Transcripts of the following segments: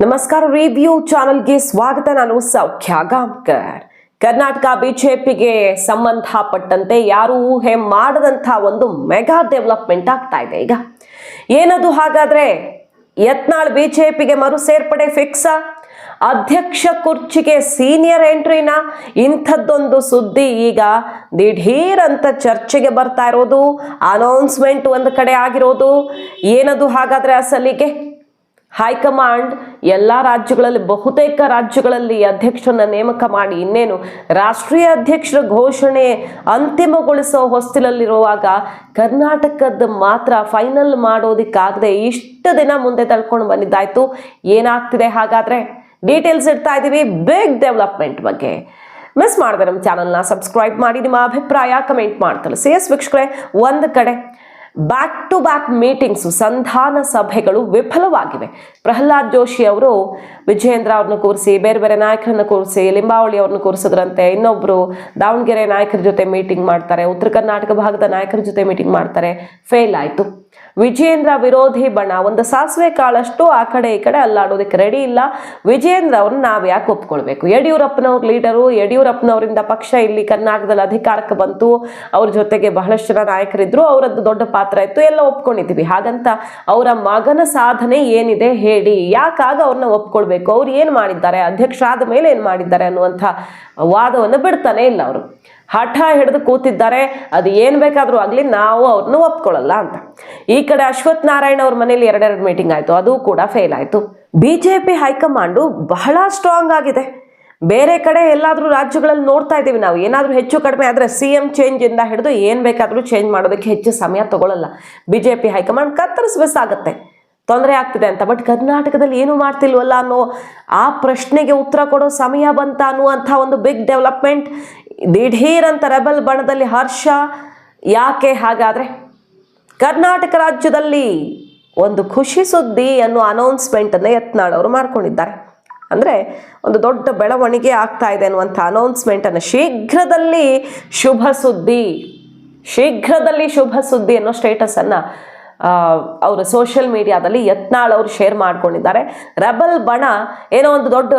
ನಮಸ್ಕಾರ ರಿವ್ಯೂ ಚಾನಲ್ಗೆ ಸ್ವಾಗತ. ನಾನು ಸೌಖ್ಯ ಗಾಂವ್ಕರ್ ಕರ್ನಾಟಕ ಬಿಜೆಪಿಗೆ ಸಂಬಂಧಪಟ್ಟಂತೆ ಯಾರು ಊಹೆ ಮಾಡದಂಥ ಒಂದು ಮೆಗಾ ಡೆವಲಪ್ಮೆಂಟ್ ಆಗ್ತಾ ಇದೆ ಈಗ. ಏನದು ಹಾಗಾದ್ರೆ, ಯತ್ನಾಳ್ ಬಿಜೆಪಿಗೆ ಮರು ಸೇರ್ಪಡೆ ಫಿಕ್ಸಾ ಅಧ್ಯಕ್ಷ ಕುರ್ಚಿಗೆ ಸೀನಿಯರ್ ಎಂಟ್ರಿನ ಇಂಥದ್ದೊಂದು ಸುದ್ದಿ ಈಗ ದಿಢೀರ್ ಅಂತ ಚರ್ಚೆಗೆ ಬರ್ತಾ ಇರೋದು ಅನೌನ್ಸ್ಮೆಂಟ್ ಒಂದು ಕಡೆ ಆಗಿರೋದು. ಏನದು ಹಾಗಾದ್ರೆ ಅಸಲಿಗೆ? ಹೈಕಮಾಂಡ್ ಎಲ್ಲ ರಾಜ್ಯಗಳಲ್ಲಿ, ಬಹುತೇಕ ರಾಜ್ಯಗಳಲ್ಲಿ ಅಧ್ಯಕ್ಷರನ್ನ ನೇಮಕ ಮಾಡಿ, ಇನ್ನೇನು ರಾಷ್ಟ್ರೀಯ ಅಧ್ಯಕ್ಷರ ಘೋಷಣೆ ಅಂತಿಮಗೊಳಿಸೋ ಹೊಸ್ತಿಲಲ್ಲಿರುವಾಗ ಕರ್ನಾಟಕದ ಮಾತ್ರ ಫೈನಲ್ ಮಾಡೋದಕ್ಕಾಗದೆ ಇಷ್ಟು ದಿನ ಮುಂದೆ ತಳ್ಕೊಂಡು ಬಂದಿದ್ದಾಯ್ತು. ಏನಾಗ್ತಿದೆ ಹಾಗಾದ್ರೆ? ಡೀಟೇಲ್ಸ್ ಇಡ್ತಾ ಇದ್ದೀವಿ ಬಿಗ್ ಡೆವಲಪ್ಮೆಂಟ್ ಬಗ್ಗೆ. ಮಿಸ್ ಮಾಡಿದೆ ನಮ್ಮ ಚಾನಲ್ನ ಸಬ್ಸ್ಕ್ರೈಬ್ ಮಾಡಿ, ನಿಮ್ಮ ಅಭಿಪ್ರಾಯ ಕಮೆಂಟ್ ಮಾಡ್ತಲ್ಲ ಸಿ ಎಸ್ ವೀಕ್ಷಕರೇ, ಒಂದು ಕಡೆ ಬ್ಯಾಕ್ ಟು ಬ್ಯಾಕ್ ಮೀಟಿಂಗ್ಸು ಸಂಧಾನ ಸಭೆಗಳು ವಿಫಲವಾಗಿವೆ. ಪ್ರಹ್ಲಾದ್ ಜೋಶಿ ಅವರು ವಿಜಯೇಂದ್ರ ಅವ್ರನ್ನ ಕೂರಿಸಿ, ಬೇರೆ ಬೇರೆ ನಾಯಕರನ್ನ ಕೂರಿಸಿ, ಲಿಂಬಾವಳಿ ಅವ್ರನ್ನ ಕೂರಿಸಿದ್ರಂತೆ ಇನ್ನೊಬ್ರು ದಾವಣಗೆರೆ ನಾಯಕರ ಜೊತೆ ಮೀಟಿಂಗ್ ಮಾಡ್ತಾರೆ, ಉತ್ತರ ಕರ್ನಾಟಕ ಭಾಗದ ನಾಯಕರ ಜೊತೆ ಮೀಟಿಂಗ್ ಮಾಡ್ತಾರೆ. ಫೇಲ್ ಆಯಿತು. ವಿಜಯೇಂದ್ರ ವಿರೋಧಿ ಬಣ. ಒಂದು ಸಾಸಿವೆ ಕಾಳಷ್ಟು ಆ ಕಡೆ ಈ ಕಡೆ ಅಲ್ಲಾಡೋದಕ್ಕೆ ರೆಡಿ ಇಲ್ಲ. ವಿಜಯೇಂದ್ರ ಅವ್ರನ್ನ ನಾವು ಯಾಕೆ ಒಪ್ಕೊಳ್ಬೇಕು? ಯಡಿಯೂರಪ್ಪನವ್ರ ಲೀಡರು ಯಡಿಯೂರಪ್ಪನವರಿಂದ ಪಕ್ಷ ಇಲ್ಲಿ ಕರ್ನಾಟಕದಲ್ಲಿ ಅಧಿಕಾರಕ್ಕೆ ಬಂತು. ಅವ್ರ ಜೊತೆಗೆ ಬಹಳಷ್ಟು ಜನ ನಾಯಕರಿದ್ರು. ಅವರದ್ದು ದೊಡ್ಡ ಪಾತ್ರ ಇತ್ತು. ಎಲ್ಲ ಒಪ್ಕೊಂಡಿದ್ದೀವಿ. ಹಾಗಂತ ಅವರ ಮಗನ ಸಾಧನೆ ಏನಿದೆ ಹೇಳಿ. ಯಾಕಾಗ ಅವ್ರನ್ನ ಒಪ್ಕೊಳ್ಬೇಕು? ಅವ್ರು ಏನು ಮಾಡಿದ್ದಾರೆ? ಅಧ್ಯಕ್ಷ ಆದ ಮೇಲೆ ಏನು ಮಾಡಿದ್ದಾರೆ ಅನ್ನುವಂಥ ವಾದವನ್ನು ಬಿಡ್ತಾನೆ ಇಲ್ಲ ಅವರು. ಹಠ ಹಿಡಿದು ಕೂತಿದ್ದಾರೆ. ಅದು ಏನು ಬೇಕಾದರೂ ಆಗಲಿ ನಾವು ಅವ್ರನ್ನ ಒಪ್ಕೊಳ್ಳಲ್ಲ ಅಂತ. ಈ ಕಡೆ ಅಶ್ವಥ್ ನಾರಾಯಣ ಅವ್ರ ಮನೇಲಿ ಎರಡೆರಡು ಮೀಟಿಂಗ್ ಆಯಿತು. ಅದು ಕೂಡ ಫೇಲ್ ಆಯಿತು. B J P high command ಬಹಳ ಸ್ಟ್ರಾಂಗ್ ಆಗಿದೆ. ಬೇರೆ ಕಡೆ ಎಲ್ಲಾದರೂ ರಾಜ್ಯಗಳಲ್ಲಿ ನೋಡ್ತಾ ಇದ್ದೀವಿ ನಾವು. ಏನಾದರೂ ಹೆಚ್ಚು ಕಡಿಮೆ ಆದರೆ ಸಿ ಎಂ ಚೇಂಜಿಂದ ಹಿಡಿದು ಏನು ಬೇಕಾದರೂ ಚೇಂಜ್ ಮಾಡೋದಕ್ಕೆ ಹೆಚ್ಚು ಸಮಯ ತಗೊಳ್ಳಲ್ಲ B J P high command ಕತ್ತರಿಸಬೇಕಾಗತ್ತೆ ತೊಂದರೆ ಆಗ್ತಿದೆ ಅಂತ. ಬಟ್ ಕರ್ನಾಟಕದಲ್ಲಿ ಏನು ಮಾಡ್ತಿಲ್ವಲ್ಲ ಅನ್ನೋ ಆ ಪ್ರಶ್ನೆಗೆ ಉತ್ತರ ಕೊಡೋ ಸಮಯ ಬಂತ ಅನ್ನುವಂಥ ಒಂದು ಬಿಗ್ ಡೆವಲಪ್ಮೆಂಟ್ ದಿಢೀರ್ ಅಂತ ರೆಬಲ್ ಬಣದಲ್ಲಿ ಹರ್ಷ, ಯಾಕೆ ಹಾಗಾದರೆ ಕರ್ನಾಟಕ ರಾಜ್ಯದಲ್ಲಿ ಒಂದು ಖುಷಿ ಸುದ್ದಿ ಅನ್ನೋ ಅನೌನ್ಸ್ಮೆಂಟನ್ನು ಯತ್ನಾಳವರು ಮಾಡ್ಕೊಂಡಿದ್ದಾರೆ. ಅಂದರೆ ಒಂದು ದೊಡ್ಡ ಬೆಳವಣಿಗೆ ಆಗ್ತಾ ಇದೆ ಅನ್ನುವಂಥ ಅನೌನ್ಸ್ಮೆಂಟನ್ನು ಶೀಘ್ರದಲ್ಲಿ ಶುಭ ಸುದ್ದಿ, ಶೀಘ್ರದಲ್ಲಿ ಶುಭ ಸುದ್ದಿ ಅನ್ನೋ ಸ್ಟೇಟಸನ್ನು ಅವರು ಸೋಷಿಯಲ್ ಮೀಡಿಯಾದಲ್ಲಿ ಯತ್ನಾಳ್ ಅವರು ಶೇರ್ ಮಾಡ್ಕೊಂಡಿದ್ದಾರೆ. ರೆಬಲ್ ಬಣ ಏನೋ ಒಂದು ದೊಡ್ಡ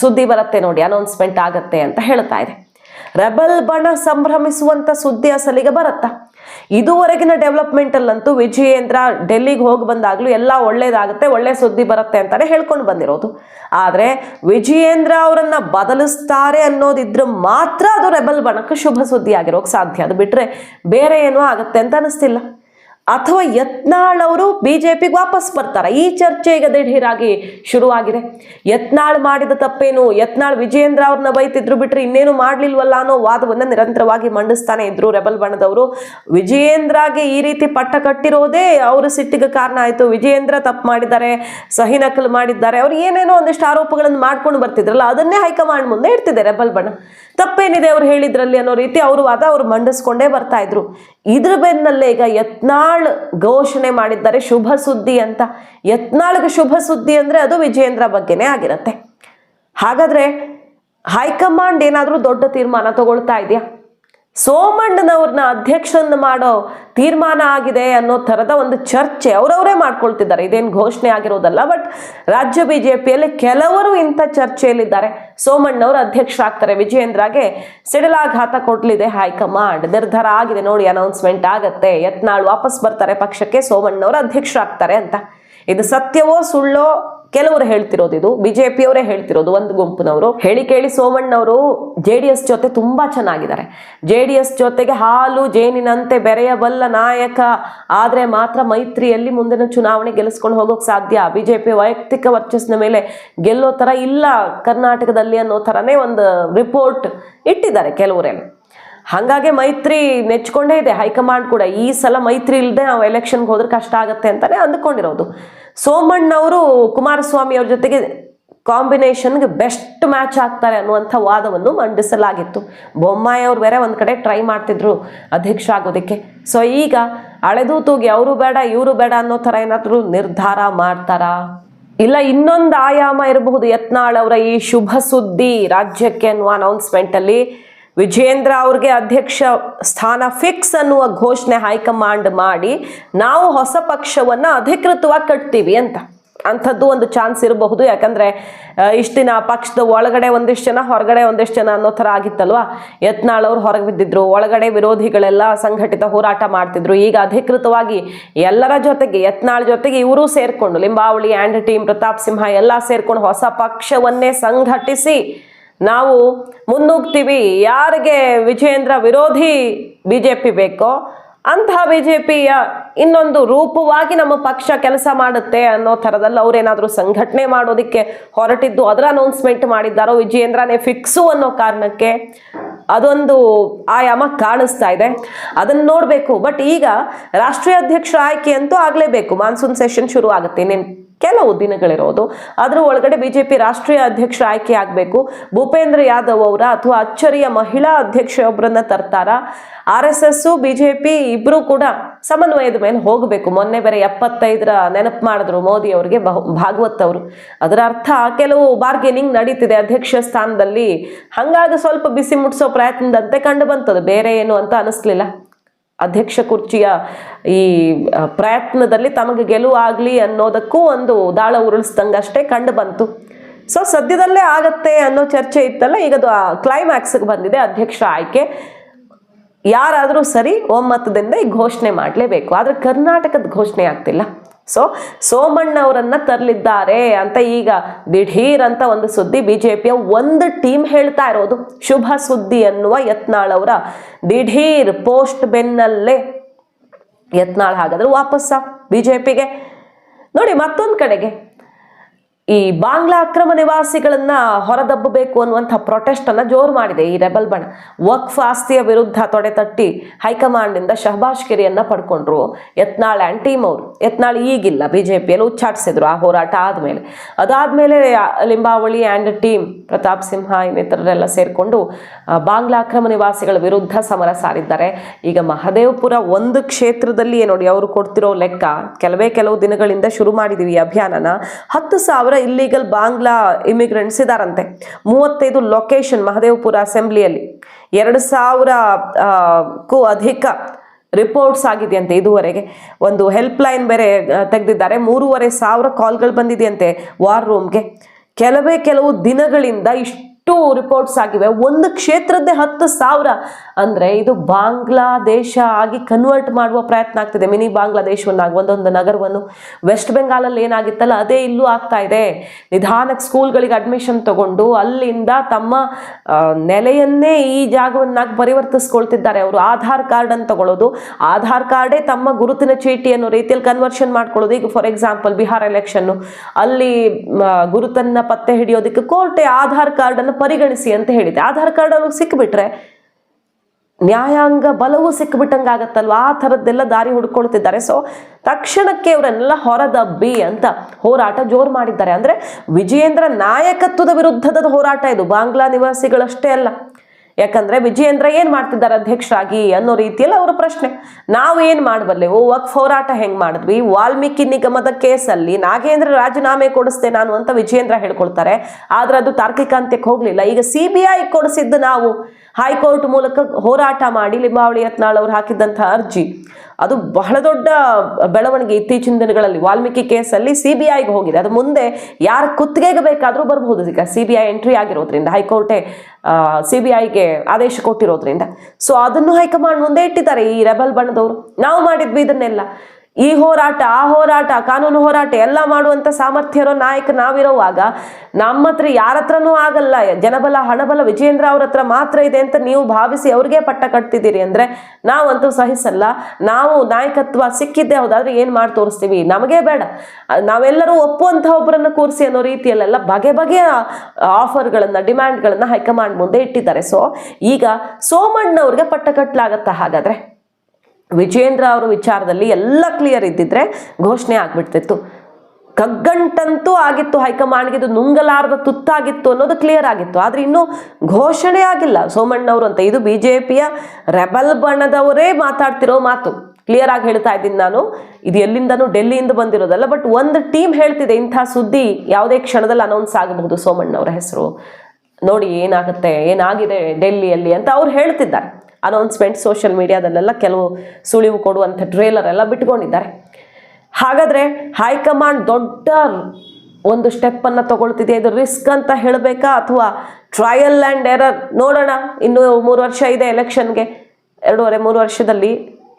ಸುದ್ದಿ ಬರುತ್ತೆ ನೋಡಿ ಅನೌನ್ಸ್ಮೆಂಟ್ ಆಗತ್ತೆ ಅಂತ ಹೇಳ್ತಾ ಇದೆ. ರೆಬಲ್ ಬಣ ಸಂಭ್ರಮಿಸುವಂತ ಸುದ್ದಿ ಅಸಲಿಗೆ ಬರುತ್ತಾ? ಇದುವರೆಗಿನ ಡೆವಲಪ್ಮೆಂಟ್ ಅಲ್ಲಂತೂ ವಿಜಯೇಂದ್ರ ಡೆಲ್ಲಿಗೆ ಹೋಗಿ ಬಂದಾಗ್ಲೂ ಎಲ್ಲ ಒಳ್ಳೇದಾಗುತ್ತೆ, ಒಳ್ಳೆ ಸುದ್ದಿ ಬರುತ್ತೆ ಅಂತಾನೆ ಹೇಳ್ಕೊಂಡು ಬಂದಿರೋದು. ಆದರೆ ವಿಜಯೇಂದ್ರ ಅವರನ್ನ ಬದಲಿಸ್ತಾರೆ ಅನ್ನೋದಿದ್ರೆ ಮಾತ್ರ ಅದು ರೆಬಲ್ ಬಣಕ್ಕೆ ಶುಭ ಸುದ್ದಿ ಆಗಿರೋಕೆ ಸಾಧ್ಯ. ಅದು ಬಿಟ್ರೆ ಬೇರೆ ಏನೋ ಆಗುತ್ತೆ ಅಂತ ಅನಿಸ್ತಿಲ್ಲ. ಅಥವಾ ಯತ್ನಾಳ್ ಅವರು ಬಿಜೆಪಿಗೆ ವಾಪಸ್ ಬರ್ತಾರ? ಈ ಚರ್ಚೆ ಈಗ ದಿಢೀರಾಗಿ ಶುರುವಾಗಿದೆ. ಯತ್ನಾಳ್ ಮಾಡಿದ ತಪ್ಪೇನು? ಯತ್ನಾಳ್ ವಿಜಯೇಂದ್ರ ಅವ್ರನ್ನ ಬೈತಿದ್ರು ಬಿಟ್ರೆ ಇನ್ನೇನು ಮಾಡ್ಲಿಲ್ವಲ್ಲ ಅನ್ನೋ ವಾದವನ್ನ ನಿರಂತರವಾಗಿ ಮಂಡಿಸ್ತಾನೆ ಇದ್ರು ರೆಬಲ್ ಬಣದವರು. ವಿಜಯೇಂದ್ರಗೆ ಈ ರೀತಿ ಪಟ್ಟ ಕಟ್ಟಿರೋದೇ ಅವ್ರ ಸಿಟ್ಟಿಗೆ ಕಾರಣ ಆಯಿತು. ವಿಜಯೇಂದ್ರ ತಪ್ಪು ಮಾಡಿದ್ದಾರೆ, ಸಹಿ ನಕಲು ಮಾಡಿದ್ದಾರೆ. ಅವ್ರು ಏನೇನೋ ಒಂದಿಷ್ಟು ಆರೋಪಗಳನ್ನು ಮಾಡ್ಕೊಂಡು ಬರ್ತಿದ್ರಲ್ಲ, ಅದನ್ನೇ ಹೈಕಮಾಂಡ್ ಮುಂದೆ ಇಡ್ತಿದೆ ರೆಬಲ್ ಬಣ. ತಪ್ಪೇನಿದೆ ಅವ್ರು ಹೇಳಿದ್ರಲ್ಲಿ ಅನ್ನೋ ರೀತಿ ಅವರು ವಾದ ಅವ್ರು ಮಂಡಿಸ್ಕೊಂಡೇ ಬರ್ತಾ ಇದ್ರು. ಇದ್ರ ಬೆನ್ನಲ್ಲೇ ಈಗ ಯತ್ನಾಳ್ ಘೋಷಣೆ ಮಾಡಿದ್ದಾರೆ ಶುಭ ಸುದ್ದಿ ಅಂತ. ಯತ್ನಾಳ್ಗೆ ಶುಭ ಸುದ್ದಿ ಅಂದರೆ ಅದು ವಿಜಯೇಂದ್ರ ಬಗ್ಗೆನೇ ಆಗಿರುತ್ತೆ. ಹಾಗಾದರೆ ಹೈಕಮಾಂಡ್ ಏನಾದರೂ ದೊಡ್ಡ ತೀರ್ಮಾನ ತಗೊಳ್ತಾ ಇದೆಯಾ? ಸೋಮಣ್ಣನವ್ರನ್ನ ಅಧ್ಯಕ್ಷರನ್ನ ಮಾಡೋ ತೀರ್ಮಾನ ಆಗಿದೆ ಅನ್ನೋ ಥರದ ಒಂದು ಚರ್ಚೆ ಅವರವರೇ ಮಾಡ್ಕೊಳ್ತಿದ್ದಾರೆ. ಇದೇನು ಘೋಷಣೆ ಆಗಿರೋದಲ್ಲ, ಬಟ್ ರಾಜ್ಯ ಬಿ ಜೆ ಪಿಯಲ್ಲಿ ಕೆಲವರು ಇಂಥ ಚರ್ಚೆಯಲ್ಲಿದ್ದಾರೆ. ಸೋಮಣ್ಣವರು ಅಧ್ಯಕ್ಷರಾಗ್ತಾರೆ. ವಿಜಯೇಂದ್ರಗೆ ಸಿಡಿಲಾಘಾತ ಕೊಡ್ಲಿದೆ ಹೈಕಮಾಂಡ್. ನಿರ್ಧಾರ ಆಗಿದೆ ನೋಡಿ, ಅನೌನ್ಸ್ಮೆಂಟ್ ಆಗತ್ತೆ. ಯತ್ನಾಳ್ ವಾಪಸ್ ಬರ್ತಾರೆ ಪಕ್ಷಕ್ಕೆ, ಸೋಮಣ್ಣವರು ಅಧ್ಯಕ್ಷರಾಗ್ತಾರೆ ಅಂತ. ಇದು ಸತ್ಯವೋ ಸುಳ್ಳೋ ಕೆಲವರು ಹೇಳ್ತಿರೋದು ಇದು. ಬಿಜೆಪಿಯವರೇ ಹೇಳ್ತಿರೋದು ಒಂದು ಗುಂಪಿನವರು. ಹೇಳಿ ಕೇಳಿ ಸೋಮಣ್ಣವರು ಜೆ ಡಿ ಎಸ್ ಜೊತೆ ತುಂಬಾ ಚೆನ್ನಾಗಿದ್ದಾರೆ. ಜೆ ಡಿ ಎಸ್ ಜೊತೆಗೆ ಹಾಲು ಜೇನಿನಂತೆ ಬೆರೆಯಬಲ್ಲ ನಾಯಕ. ಆದ್ರೆ ಮಾತ್ರ ಮೈತ್ರಿಯಲ್ಲಿ ಮುಂದಿನ ಚುನಾವಣೆ ಗೆಲ್ಲಿಸ್ಕೊಂಡು ಹೋಗೋಕೆ ಸಾಧ್ಯ. ಬಿಜೆಪಿ ವೈಯಕ್ತಿಕ ವರ್ಚಸ್ಸಿನ ಮೇಲೆ ಗೆಲ್ಲೋ ತರ ಇಲ್ಲ. ಕರ್ನಾಟಕದಲ್ಲಿ ಅನ್ನೋ ಥರನೇ ಒಂದು ರಿಪೋರ್ಟ್ ಇಟ್ಟಿದ್ದಾರೆ ಕೆಲವರೆಲ್ಲ. ಹಾಗಾಗಿ ಮೈತ್ರಿ ನೆಚ್ಕೊಂಡೇ ಇದೆ. ಹೈಕಮಾಂಡ್ ಕೂಡ ಈ ಸಲ ಮೈತ್ರಿ ಇಲ್ಲದೆ ನಾವು ಎಲೆಕ್ಷನ್ಗೆ ಹೋದ್ರೆ ಕಷ್ಟ ಆಗುತ್ತೆ ಅಂತಾನೆ ಅಂದ್ಕೊಂಡಿರೋದು. ಸೋಮಣ್ಣವರು ಕುಮಾರಸ್ವಾಮಿ ಅವ್ರ ಜೊತೆಗೆ ಕಾಂಬಿನೇಷನ್ಗೆ ಬೆಸ್ಟ್ ಮ್ಯಾಚ್ ಆಗ್ತಾರೆ ಅನ್ನುವಂಥ ವಾದವನ್ನು ಮಂಡಿಸಲಾಗಿತ್ತು. ಬೊಮ್ಮಾಯಿ ಅವ್ರು ಬೇರೆ ಒಂದು ಕಡೆ ಟ್ರೈ ಮಾಡ್ತಿದ್ರು ಅಧ್ಯಕ್ಷ ಆಗೋದಕ್ಕೆ. ಸೊ ಈಗ ಅಳೆದು ತೂಗಿ ಅವರು ಬೇಡ, ಇವರು ಬೇಡ ಅನ್ನೋ ಥರ ಏನಾದರೂ ನಿರ್ಧಾರ ಮಾಡ್ತಾರಾ? ಇಲ್ಲ ಇನ್ನೊಂದು ಆಯಾಮ ಇರಬಹುದು ಯತ್ನಾಳ್ ಅವರ ಈ ಶುಭ ಸುದ್ದಿ ರಾಜ್ಯಕ್ಕೆ ಅನ್ನುವ ಅನೌನ್ಸ್ಮೆಂಟ್ ಅಲ್ಲಿ. ವಿಜೇಂದ್ರ ಅವ್ರಿಗೆ ಅಧ್ಯಕ್ಷ ಸ್ಥಾನ ಫಿಕ್ಸ್ ಅನ್ನುವ ಘೋಷಣೆ ಹೈಕಮಾಂಡ್ ಮಾಡಿ, ನಾವು ಹೊಸ ಪಕ್ಷವನ್ನ ಅಧಿಕೃತವಾಗಿ ಕಟ್ತೀವಿ ಅಂತ. ಅಂಥದ್ದು ಒಂದು ಚಾನ್ಸ್ ಇರಬಹುದು. ಯಾಕಂದ್ರೆ ಇಷ್ಟು ದಿನ ಪಕ್ಷದ ಒಳಗಡೆ ಒಂದಿಷ್ಟು ಜನ, ಹೊರಗಡೆ ಒಂದಿಷ್ಟು ಜನ ಅನ್ನೋ ಥರ ಆಗಿತ್ತಲ್ವಾ? ಯತ್ನಾಳ್ ಅವ್ರು ಹೊರಗೆ ಬಿದ್ದಿದ್ರು, ಒಳಗಡೆ ವಿರೋಧಿಗಳೆಲ್ಲ ಸಂಘಟಿತ ಹೋರಾಟ ಮಾಡ್ತಿದ್ರು. ಈಗ ಅಧಿಕೃತವಾಗಿ ಎಲ್ಲರ ಜೊತೆಗೆ, ಯತ್ನಾಳ್ ಜೊತೆಗೆ ಇವರು ಸೇರ್ಕೊಂಡು, ಲಿಂಬಾವಳಿ ಆ್ಯಂಡ್ ಟೀಮ್ ಪ್ರತಾಪ್ ಸಿಂಹ ಎಲ್ಲ ಸೇರ್ಕೊಂಡು ಹೊಸ ಪಕ್ಷವನ್ನೇ ಸಂಘಟಿಸಿ ನಾವು ಮುನ್ನುಗ್ತೀವಿ. ಯಾರಿಗೆ ವಿಜೇಂದ್ರ ವಿರೋಧಿ ಬಿ ಜೆ ಪಿ ಬೇಕೋ ಅಂತಹ ಪಿಯ ಇನ್ನೊಂದು ರೂಪವಾಗಿ ನಮ್ಮ ಪಕ್ಷ ಕೆಲಸ ಮಾಡುತ್ತೆ ಅನ್ನೋ ಥರದಲ್ಲಿ ಅವರೇನಾದರೂ ಸಂಘಟನೆ ಮಾಡೋದಕ್ಕೆ ಹೊರಟಿದ್ದು ಅದರ ಅನೌನ್ಸ್ಮೆಂಟ್ ಮಾಡಿದ್ದಾರೋ ವಿಜಯೇಂದ್ರನೇ ಫಿಕ್ಸು ಅನ್ನೋ ಕಾರಣಕ್ಕೆ ಅದೊಂದು ಆಯಾಮ ಕಾಣಿಸ್ತಾ ಇದೆ. ಅದನ್ನು ನೋಡಬೇಕು. ಬಟ್ ಈಗ ರಾಷ್ಟ್ರೀಯ ಅಧ್ಯಕ್ಷರ ಆಯ್ಕೆ ಅಂತೂ ಆಗಲೇಬೇಕು. ಮಾನ್ಸೂನ್ ಸೆಷನ್ ಶುರು ಆಗುತ್ತೆ ಇನ್ನೇನು ಕೆಲವು ದಿನಗಳಿರೋದು. ಅದರ ಒಳಗಡೆ ಬಿಜೆಪಿ ರಾಷ್ಟ್ರೀಯ ಅಧ್ಯಕ್ಷ ಆಯ್ಕೆ ಆಗಬೇಕು. ಭೂಪೇಂದ್ರ ಯಾದವ್ ಅವರ ಅಥವಾ ಅಚ್ಚರಿಯ ಮಹಿಳಾ ಅಧ್ಯಕ್ಷರೊಬ್ಬರನ್ನ ತರ್ತಾರ. ಆರ್ ಎಸ್ ಎಸ್ ಬಿಜೆಪಿ ಇಬ್ರು ಕೂಡ ಸಮನ್ವಯದ ಮೇಲೆ ಹೋಗಬೇಕು. ಮೊನ್ನೆ ಬೇರೆ ಎಪ್ಪತ್ತೈದರ ನೆನಪು ಮಾಡಿದ್ರು ಮೋದಿ ಅವರಿಗೆ ಭಾಗವತ್ ಅವರು. ಅದರ ಅರ್ಥ ಕೆಲವು ಬಾರ್ಗೇನಿಂಗ್ ನಡೀತಿದೆ ಅಧ್ಯಕ್ಷ ಸ್ಥಾನದಲ್ಲಿ. ಹಂಗಾಗಿ ಸ್ವಲ್ಪ ಬಿಸಿ ಮುಟ್ಸೋ ಪ್ರಯತ್ನದಂತೆ ಕಂಡು ಬಂತದು. ಬೇರೆ ಏನು ಅಂತ ಅನಿಸ್ಲಿಲ್ಲ. ಅಧ್ಯಕ್ಷ ಕುರ್ಚಿಯ ಈ ಪ್ರಯತ್ನದಲ್ಲಿ ತಮಗೆ ಗೆಲುವಾಗಲಿ ಅನ್ನೋದಕ್ಕೂ ಒಂದು ದಾಳ ಉರುಳಿಸ್ದಂಗಷ್ಟೇ ಕಂಡು ಬಂತು. ಸೊ ಸದ್ಯದಲ್ಲೇ ಆಗತ್ತೆ ಅನ್ನೋ ಚರ್ಚೆ ಇತ್ತಲ್ಲ, ಈಗ ಅದು ಕ್ಲೈಮ್ಯಾಕ್ಸ್ಗೆ ಬಂದಿದೆ, ಅಧ್ಯಕ್ಷ ಆಯ್ಕೆ. ಯಾರಾದರೂ ಸರಿ ಒಮ್ಮತದಿಂದ ಈ ಘೋಷಣೆ ಮಾಡಲೇಬೇಕು. ಆದರೆ ಕರ್ನಾಟಕದ ಘೋಷಣೆ ಆಗ್ತಿಲ್ಲ. ಸೊ ಸೋಮಣ್ಣವರನ್ನ ತರಲಿದ್ದಾರೆ ಅಂತ ಈಗ ದಿಢೀರ್ ಅಂತ ಒಂದು ಸುದ್ದಿ ಬಿಜೆಪಿಯ ಒಂದು ಟೀಮ್ ಹೇಳ್ತಾ ಇರೋದು. ಶುಭ ಸುದ್ದಿ ಅನ್ನುವ ಯತ್ನಾಳ್ ಅವರ ದಿಢೀರ್ ಪೋಸ್ಟ್ ಬೆನ್ನಲ್ಲೇ ಯತ್ನಾಳ್ ಹಾಗಾದ್ರೆ ವಾಪಸ್ಸ ಬಿಜೆಪಿಗೆ ನೋಡಿ ಮತ್ತೊಂದು ಕಡೆಗೆ. ಈ ಬಾಂಗ್ಲಾ ಅಕ್ರಮ ನಿವಾಸಿಗಳನ್ನ ಹೊರದಬ್ಬಬೇಕು ಅನ್ನುವಂಥ ಪ್ರೊಟೆಸ್ಟ್ ಅನ್ನ ಜೋರು ಮಾಡಿದೆ ಈ ರೆಬಲ್ ಬಣ. ವಕ್ಫ್ ಆಸ್ತಿಯ ವಿರುದ್ಧ ತೊಡೆ ತಟ್ಟಿ ಹೈಕಮಾಂಡ್ ಹೈಕಮಾಂಡ್ನಿಂದ ಶಹಬಾಜ್ ಕಿರಿಯನ್ನ ಪಡ್ಕೊಂಡ್ರು. ಯತ್ನಾಳ್ ಆ್ಯಂಡ್ ಟೀಮ್ ಅವರು. ಯತ್ನಾಳ್ ಈಗಿಲ್ಲ, ಬಿಜೆಪಿಯಲ್ಲಿ ಉಚ್ಚಾಟಿಸಿದ್ರು ಆ ಹೋರಾಟ ಆದ್ಮೇಲೆ. ಅದಾದ್ಮೇಲೆ ಲಿಂಬಾವಳಿ ಆ್ಯಂಡ್ ಟೀಮ್ ಪ್ರತಾಪ್ ಸಿಂಹ ಇನ್ನಿತರರೆಲ್ಲ ಸೇರಿಕೊಂಡು ಬಾಂಗ್ಲಾ ಅಕ್ರಮ ನಿವಾಸಿಗಳ ವಿರುದ್ಧ ಸಮರ ಸಾರಿದ್ದಾರೆ. ಈಗ ಮಹದೇವಪುರ ಒಂದು ಕ್ಷೇತ್ರದಲ್ಲಿ ನೋಡಿ, ಅವರು ಕೊಡ್ತಿರೋ ಲೆಕ್ಕ. ಕೆಲವೇ ಕೆಲವು ದಿನಗಳಿಂದ ಶುರು ಮಾಡಿದೀವಿ ಅಭಿಯಾನನ. ಹತ್ತು ಸಾವಿರ ಇಲ್ಲಿಗಲ್ ಬಾಂಗ್ಲಾ ಇಮಿಗ್ರೆಂಟ್ಸ್ ಇದಾರಂತೆ. ಮೂವತ್ತೈದು ಲೊಕೇಶನ್ ಮಹದೇವಪುರ ಅಸೆಂಬ್ಲಿಯಲ್ಲಿ ಎರಡು ಸಾವಿರ ಆ, ಕ್ಕೂ ಅಧಿಕ ರಿಪೋರ್ಟ್ಸ್ ಆಗಿದೆಯಂತೆ ಇದುವರೆಗೆ. ಒಂದು ಹೆಲ್ಪ್ ಲೈನ್ ಬೇರೆ ತೆಗೆದಿದ್ದಾರೆ. ಮೂರುವರೆ ಸಾವಿರ ಕಾಲ್ಗಳು ಬಂದಿದೆಯಂತೆ ವಾರ್ ರೂಮ್ಗೆ ಕೆಲವೇ ಕೆಲವು ದಿನಗಳಿಂದ ಇಷ್ಟು ರಿಪೋರ್ಟ್ಸ್ ಆಗಿವೆ. ಒಂದು ಕ್ಷೇತ್ರದ್ದೇ ಹತ್ತು ಸಾವಿರ ಅಂದರೆ ಇದು ಬಾಂಗ್ಲಾದೇಶ ಆಗಿ ಕನ್ವರ್ಟ್ ಮಾಡುವ ಪ್ರಯತ್ನ ಆಗ್ತಿದೆ. ಮಿನಿ ಬಾಂಗ್ಲಾದೇಶವನ್ನಾಗಿ, ಒಂದೊಂದು ನಗರವನ್ನು ವೆಸ್ಟ್ ಬೆಂಗಾಲಲ್ಲಿ ಏನಾಗಿತ್ತಲ್ಲ, ಅದೇ ಇಲ್ಲೂ ಆಗ್ತಾ ಇದೆ. ನಿಧಾನಕ್ಕೆ ಸ್ಕೂಲ್ಗಳಿಗೆ ಅಡ್ಮಿಷನ್ ತಗೊಂಡು ಅಲ್ಲಿಂದ ತಮ್ಮ ನೆಲೆಯನ್ನೇ ಈ ಜಾಗವನ್ನಾಗಿ ಪರಿವರ್ತಿಸ್ಕೊಳ್ತಿದ್ದಾರೆ. ಅವರು ಆಧಾರ್ ಕಾರ್ಡ್ ಅಂತ ತಗೊಳ್ಳೋದು. ಆಧಾರ್ ಕಾರ್ಡೇ ತಮ್ಮ ಗುರುತಿನ ಚೀಟಿ ಅನ್ನೋ ರೀತಿಯಲ್ಲಿ ಕನ್ವರ್ಷನ್ ಮಾಡ್ಕೊಳ್ಳೋದು. ಈಗ ಫಾರ್ ಎಕ್ಸಾಂಪಲ್ ಬಿಹಾರ್ ಎಲೆಕ್ಷನ್ನು ಅಲ್ಲಿ ಗುರುತನ್ನು ಪತ್ತೆ ಹಿಡಿಯೋದಕ್ಕೆ ಕೋರ್ಟೆ ಆಧಾರ್ ಕಾರ್ಡ್ ಅನ್ನು ಪರಿಗಣಿಸಿ ಅಂತ ಹೇಳಿದೆ. ಆಧಾರ್ ಕಾರ್ಡ್ ಅವ್ರಿಗೆ ಸಿಕ್ಬಿಟ್ರೆ ನ್ಯಾಯಾಂಗ ಬಲವು ಸಿಕ್ಬಿಟ್ಟಂಗಾಗತ್ತಲ್ವ? ಆ ಥರದ್ದೆಲ್ಲ ದಾರಿ ಹುಡ್ಕೊಳ್ತಿದ್ದಾರೆ. ಸೊ ತಕ್ಷಣಕ್ಕೆ ಇವರನ್ನೆಲ್ಲ ಹೊರದಬ್ಬಿ ಅಂತ ಹೋರಾಟ ಜೋರು ಮಾಡಿದ್ದಾರೆ. ಅಂದ್ರೆ ವಿಜಯೇಂದ್ರ ನಾಯಕತ್ವದ ವಿರುದ್ಧದ ಹೋರಾಟ ಇದು. ಬಾಂಗ್ಲಾ ನಿವಾಸಿಗಳಷ್ಟೇ ಅಲ್ಲ. ಯಾಕಂದ್ರೆ ವಿಜಯೇಂದ್ರ ಏನ್ ಮಾಡ್ತಿದ್ದಾರೆ ಅಧ್ಯಕ್ಷರಾಗಿ ಅನ್ನೋ ರೀತಿಯಲ್ಲಿ ಅವರ ಪ್ರಶ್ನೆ. ನಾವು ಏನ್ ಮಾಡಬಲ್ಲೆವು ವಕ್ ಹೋರಾಟ ಹೆಂಗ್ ಮಾಡಿದ್ವಿ? ವಾಲ್ಮೀಕಿ ನಿಗಮದ ಕೇಸಲ್ಲಿ ನಾಗೇಂದ್ರ ರಾಜೀನಾಮೆ ಕೊಡಿಸ್ತೆ ನಾನು ಅಂತ ವಿಜಯೇಂದ್ರ ಹೇಳ್ಕೊಳ್ತಾರೆ. ಆದ್ರೆ ಅದು ತಾರ್ಕಿಕ ಅಂತ್ಯಕ್ಕೆ ಹೋಗ್ಲಿಲ್ಲ. ಈಗ ಸಿ ಬಿ ಐ ಕೊಡಿಸಿದ್ದು ನಾವು. ಹೈಕೋರ್ಟ್ ಮೂಲಕ ಹೋರಾಟ ಮಾಡಿ ಲಿಂಬಾವಳಿ ಯತ್ನಾಳ್ ಅವರು ಹಾಕಿದ್ದಂತಹ ಅರ್ಜಿ. ಅದು ಬಹಳ ದೊಡ್ಡ ಬೆಳವಣಿಗೆ ಇತ್ತೀಚಿನ ದಿನಗಳಲ್ಲಿ ವಾಲ್ಮೀಕಿ ಕೇಸಲ್ಲಿ ಸಿ ಬಿ ಹೋಗಿದೆ. ಅದು ಮುಂದೆ ಯಾರ ಕುತ್ತಿಗೆಗೆ ಬೇಕಾದರೂ ಬರಬಹುದು. ಈಗ ಸಿ ಬಿ ಐ ಎಂಟ್ರಿ ಆಗಿರೋದ್ರಿಂದ, ಹೈಕೋರ್ಟೇ ಸಿ ಬಿ ಆದೇಶ ಕೊಟ್ಟಿರೋದ್ರಿಂದ. ಸೊ ಅದನ್ನು ಹೈಕಮಾಂಡ್ ಮುಂದೆ ಇಟ್ಟಿದ್ದಾರೆ ಈ ರೆಬಲ್ ಬಣ್ಣದವರು ನಾವು ಮಾಡಿದ್ವಿ ಇದನ್ನೆಲ್ಲ. ಈ ಹೋರಾಟ, ಆ ಹೋರಾಟ, ಕಾನೂನು ಹೋರಾಟ ಎಲ್ಲ ಮಾಡುವಂತ ಸಾಮರ್ಥ್ಯ ಇರೋ ನಾಯಕ ನಾವಿರೋವಾಗ ನಮ್ಮ ಹತ್ರ ಯಾರ ಹತ್ರನೂ ಆಗಲ್ಲ. ಜನಬಲ, ಹಣಬಲ ವಿಜೇಂದ್ರ ಅವ್ರ ಹತ್ರ ಮಾತ್ರ ಇದೆ ಅಂತ ನೀವು ಭಾವಿಸಿ ಅವ್ರಿಗೆ ಪಟ್ಟ ಕಟ್ತಿದ್ದೀರಿ ಅಂದ್ರೆ ನಾವಂತೂ ಸಹಿಸಲ್ಲ. ನಾವು ನಾಯಕತ್ವ ಸಿಕ್ಕಿದ್ದೆ ಹೌದಾದ್ರೆ ಏನ್ ಮಾಡಿ ತೋರಿಸ್ತೀವಿ? ನಮಗೆ ಬೇಡ. ನಾವೆಲ್ಲರೂ ಒಪ್ಪುವಂತ ಒಬ್ಬರನ್ನ ಕೂರಿಸಿ ಅನ್ನೋ ರೀತಿಯಲ್ಲೆಲ್ಲ ಬಗೆ ಬಗೆಯ ಆಫರ್ಗಳನ್ನ, ಡಿಮ್ಯಾಂಡ್ಗಳನ್ನ ಹೈಕಮಾಂಡ್ ಮುಂದೆ ಇಟ್ಟಿದ್ದಾರೆ. ಸೊ ಈಗ ಸೋಮಣ್ಣವ್ರಿಗೆ ಪಟ್ಟ ಕಟ್ಲಾಗತ್ತ ಹಾಗಾದ್ರೆ? ವಿಜೇಂದ್ರ ಅವರ ವಿಚಾರದಲ್ಲಿ ಎಲ್ಲ ಕ್ಲಿಯರ್ ಇದ್ದಿದ್ರೆ ಘೋಷಣೆ ಆಗ್ಬಿಡ್ತಿತ್ತು. ಕಗ್ಗಂಟಂತೂ ಆಗಿತ್ತು ಹೈಕಮಾಂಡ್ಗೆ, ಇದು ನುಂಗಲಾರದ ತುತ್ತಾಗಿತ್ತು ಅನ್ನೋದು ಕ್ಲಿಯರ್ ಆಗಿತ್ತು. ಆದ್ರೆ ಇನ್ನೂ ಘೋಷಣೆ ಆಗಿಲ್ಲ. ಸೋಮಣ್ಣವರು ಅಂತ ಇದು ಬಿಜೆಪಿಯ ರೆಬಲ್ ಬಣದವರೇ ಮಾತಾಡ್ತಿರೋ ಮಾತು. ಕ್ಲಿಯರ್ ಆಗಿ ಹೇಳ್ತಾ ಇದ್ದೀನಿ ನಾನು. ಇದು ಎಲ್ಲಿಂದನೂ ಡೆಲ್ಲಿಯಿಂದ ಬಂದಿರೋದಲ್ಲ ಬಟ್ ಒಂದು ಟೀಮ್ ಹೇಳ್ತಿದೆ, ಇಂಥ ಸುದ್ದಿ ಯಾವುದೇ ಕ್ಷಣದಲ್ಲಿ ಅನೌನ್ಸ್ ಆಗಬಹುದು ಸೋಮಣ್ಣವರ ಹೆಸರು. ನೋಡಿ ಏನಾಗುತ್ತೆ, ಏನಾಗಿದೆ ಡೆಲ್ಲಿಯಲ್ಲಿ ಅಂತ ಅವ್ರು ಹೇಳ್ತಿದ್ದಾರೆ. ಅನೌನ್ಸ್ಮೆಂಟ್ ಸೋಷಿಯಲ್ ಮೀಡಿಯಾದಲ್ಲೆಲ್ಲ ಕೆಲವು ಸುಳಿವು ಕೊಡುವಂಥ ಟ್ರೇಲರ್ ಎಲ್ಲ ಬಿಟ್ಕೊಂಡಿದ್ದಾರೆ. ಹಾಗಾದರೆ ಹೈಕಮಾಂಡ್ ದೊಡ್ಡ ಒಂದು ಸ್ಟೆಪ್ಪನ್ನು ತಗೊಳ್ತಿದೆ, ಇದು ರಿಸ್ಕ್ ಅಂತ ಹೇಳಬೇಕಾ ಅಥವಾ ಟ್ರಯಲ್ ಆ್ಯಂಡ್ ಎರರ್ ನೋಡೋಣ, ಇನ್ನೂ ಮೂರು ವರ್ಷ ಇದೆ ಎಲೆಕ್ಷನ್ಗೆ ಎರಡೂವರೆ, ಮೂರು ವರ್ಷದಲ್ಲಿ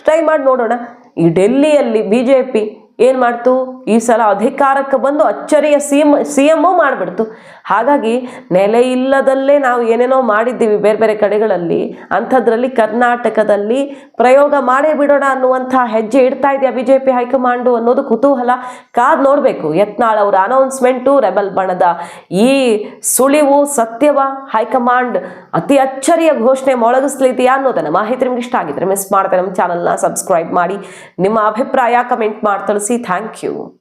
ಟ್ರೈ ಮಾಡಿ ನೋಡೋಣ. ಈ ಡೆಲ್ಲಿಯಲ್ಲಿ ಬಿ ಜೆ ಪಿ ಏನು ಮಾಡ್ತು? ಈ ಸಲ ಅಧಿಕಾರಕ್ಕೆ ಬಂದು ಅಚ್ಚರಿಯ ಸಿ ಎಂ ಸಿ ಮಾಡಿಬಿಡ್ತು. ಹಾಗಾಗಿ ನೆಲೆ ಇಲ್ಲದಲ್ಲೇ ನಾವು ಏನೇನೋ ಮಾಡಿದ್ದೀವಿ ಬೇರೆ ಬೇರೆ ಕಡೆಗಳಲ್ಲಿ, ಅಂಥದ್ರಲ್ಲಿ ಕರ್ನಾಟಕದಲ್ಲಿ ಪ್ರಯೋಗ ಮಾಡೇ ಬಿಡೋಣ ಅನ್ನುವಂಥ ಹೆಜ್ಜೆ ಇಡ್ತಾ ಇದೆಯಾ ಬಿ ಜೆ ಪಿ ಹೈಕಮಾಂಡು ಅನ್ನೋದು ಕುತೂಹಲ. ಕಾದ್ ನೋಡಬೇಕು, ಯತ್ನಾಳ್ ಅವರ ಅನೌನ್ಸ್ಮೆಂಟು, ರೆಬಲ್ ಬಣದ ಈ ಸುಳಿವು ಸತ್ಯವ? ಹೈಕಮಾಂಡ್ ಅತಿ ಅಚ್ಚರಿಯ ಘೋಷಣೆ ಮೊಳಗಿಸ್ಲಿದೆಯಾ ಅನ್ನೋದನ್ನ ಮಾಹಿತಿ ನಿಮ್ಗೆ ಇಷ್ಟ ಆಗಿದ್ರೆ ಮಿಸ್ ಮಾಡ್ತಾರೆ ನಮ್ಮ ಚಾನಲ್ನ ಸಬ್ಸ್ಕ್ರೈಬ್ ಮಾಡಿ. ನಿಮ್ಮ ಅಭಿಪ್ರಾಯ ಕಮೆಂಟ್ ಮಾಡಿ Tulsi, thank you.